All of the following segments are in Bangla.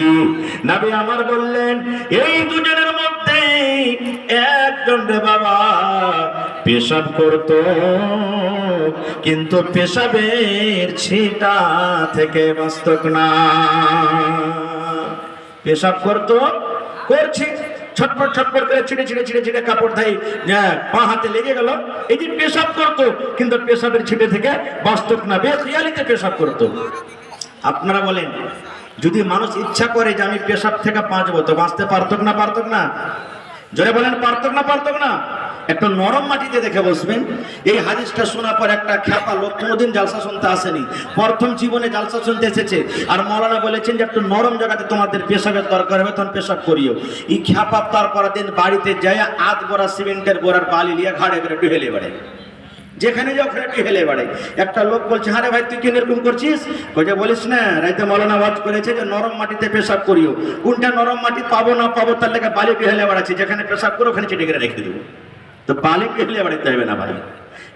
কি নাবি আমার বললেন, এই দুজনের মধ্যে একজন রে বাবা পেশাব করত। কিন্তু পেশাবের ছিটা থেকে বাস্তক না। পেশাব করতো? করছে। ছটপট ছটপট করে ছিঁড়ে ছিঁড়ে ছিঁড়ে ছিঁড়ে কাপড় ধাই পা হাতে লেগে গেল। এই যে পেশাব করতো, কিন্তু পেশাবের ছিটে থেকে বাস্তব না। বেশ রিয়ালিতে পেশাব করতো। আপনারা বলেন যদি মানুষ ইচ্ছা করে যে আমি পেশাব থেকে বাঁচবো, তো বাঁচতে পারতক না পারতক না? জোরে বলেন, পারতক না পারতক না? একটা নরম মাটিতে দেখে বসবেন। এই হাদিসটা শোনার পর একটা খ্যাপা লোক কোনোদিন জালসা শুনতে আসেনি। প্রথম জীবনে জালসা শুনতে এসেছে। আর মৌলানা বলেছেন যে একটু নরম জায়গাতে তোমাদের পেশাবের দরকার হবে, তখন পেশাব করিও। এই খ্যাপা তারপর দিন বাড়িতে যায় আধ বড়া সিমেন্টের গোড়ার বালি নিয়ে ঘাড়ে করে একটু হেলে বেড়ে যেখানে যাও একটু হেলে বেড়ে একটা লোক বলছে হারে ভাই, তুই কেন এরকম করছিস? কইছে বলিস না, রাইতে মৌলানা আওয়াজ করেছে যে নরম মাটিতে পেশাব করিও। কোনটা নরম মাটি পাবো না পাবো তার লেগে বালি একটু হেলে বেড়াচ্ছি। যেখানে পেশাব করো, ওখানে চেটে করে রেখে দেবো। তো বালি পেলে বাড়িতে হবে না ভাই।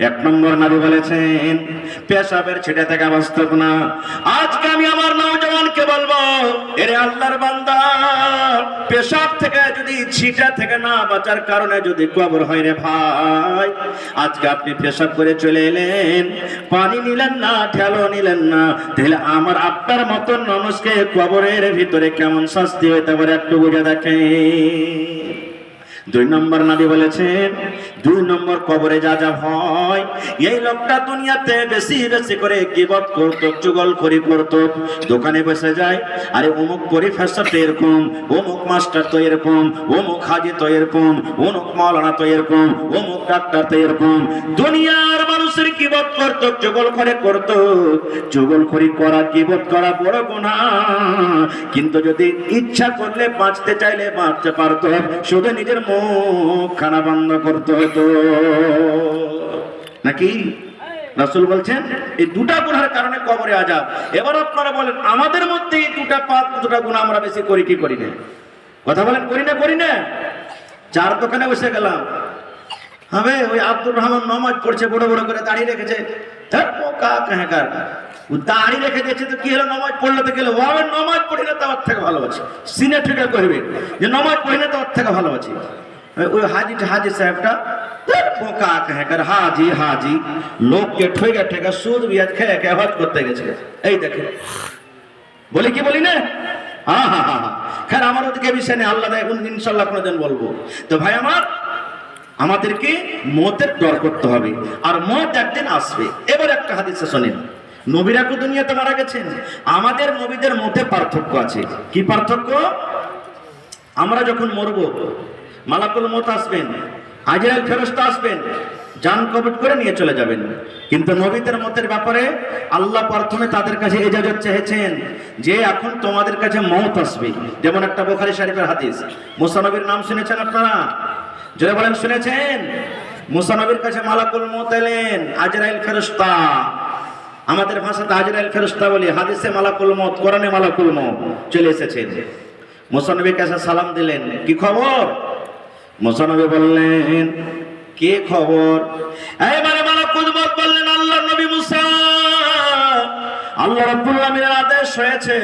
এক নম্বর নাবি বলেছেন, পেশাবের ছেটে থেকে বাস্তব না। আজকে আমি আমার নৌজওয়ানকে বলব, এরে আল্লাহর বান্দা পেশাব থেকে যদি, ছিটা থেকে না বাঁচার কারণে যদি কবর হয় রে ভাই। আজকে আপনি পেশাব করে চলে এলেন, পানি নিলেন না ঠেলো নিলেন না। তাহলে আমার আপনার মতন মানুষকে কবরের ভিতরে কেমন শাস্তি হইতে পারে একটু বুঝে দেখেন। দুই নম্বর নাবি বলেছেন, দুই নম্বর কবরে যা যা হয়, এই লোকটা দুনিয়াতে বেশি বেশি করে গিবত করত চুগল করি করত, দোকানে বসে যায়, আরে অমুক পরিফেসর তো এরকম, অমুক মাস্টার তো এরকম, অমুক হাজি তো এরকম, অমুক মালানা তো এরকম, অমুক ডাক্তার তো এরকম, দুনিয়ার মানুষের গিবত করত চুগল করে করত। চুগল করি করা গিবত করা বড় গুনাহ কিন্তু যদি ইচ্ছা করলে বাঁচতে চাইলে বাঁচতে পারতো, শুধু নিজের মুখ খানা বন্ধ করতে হতো। নাকি? রাসুল বলছেন, এই দুটা গুণার কারণে কবরে আজাব। এবার আপনারা বলেন, আমাদের মধ্যে এই দুটা পাপ, দুটা গুণ আমরা বেশি করি, কি করি না? কথা বলেন, করি না করি না? চার দোকানে বসে গেলাম। হবে ওই আব্দুর রহমান নমাজ পড়ছে, বড় বড় করে দাঁড়িয়ে রেখেছে। রেখে কি পড়লে তো গেলে। নমাজ সিনে যে নমাজ সাহেবটা হাজি হাজি, লোককে গেছে। এই দেখে। বলি কি বলি না? হ্যাঁ হ্যাঁ হ্যাঁ আমার ওদিকে বিষয় নেই। আল্লাহ এখন ইনশাল্লাহ কোনোদিন বলব। তো ভাই আমার আমাদেরকে মতের ডর করতে হবে। আর মত একদিন আসবে। এবার একটা হাদিসে শোনেন। নবীরা তো দুনিয়াতে মারা গেছেন? আমাদের নবীদের মধ্যে পার্থক্য আছে। কি পার্থক্য? আমরা যখন মরব, মালাকুল মত আসবেন, আজরাইল ফেরস্তা আসবেন, যান কবট করে নিয়ে চলে যাবেন। কিন্তু নবীদের মতের ব্যাপারে আল্লাহ প্রথমে তাদের কাছে এজাজত চেয়েছেন যে, এখন তোমাদের কাছে মত আসবে। যেমন একটা বোখারি শরীফের হাদিস। মুসানবীর নাম শুনেছেন আপনারা? জোরে বলেন, শুনেছেন? মুসানবীর কাছে মালাকুল মত এলেন, আজরাইল ফেরস্তা আমাদের ভাষাতে আজরাইল ফেরস্তা বলি, হাদিসে মালাকুল মত কোরআনে মালাকুল মত চলে এসেছেন। মুসানবীর কাছে সালাম দিলেন, কি খবর? মুসানবী বললেন, কে খবর? এইবারে আল্লাহ রাব্বুল আদেশ হয়েছে,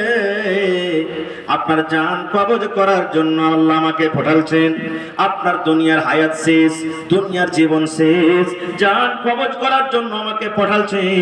আপনার জান কবজ করার জন্য আল্লাহ আমাকে পঠালছেন। আপনার দুনিয়ার হায়াত শেষ, দুনিয়ার জীবন শেষ, জান কবজ করার জন্য আমাকে পাঠালছেন।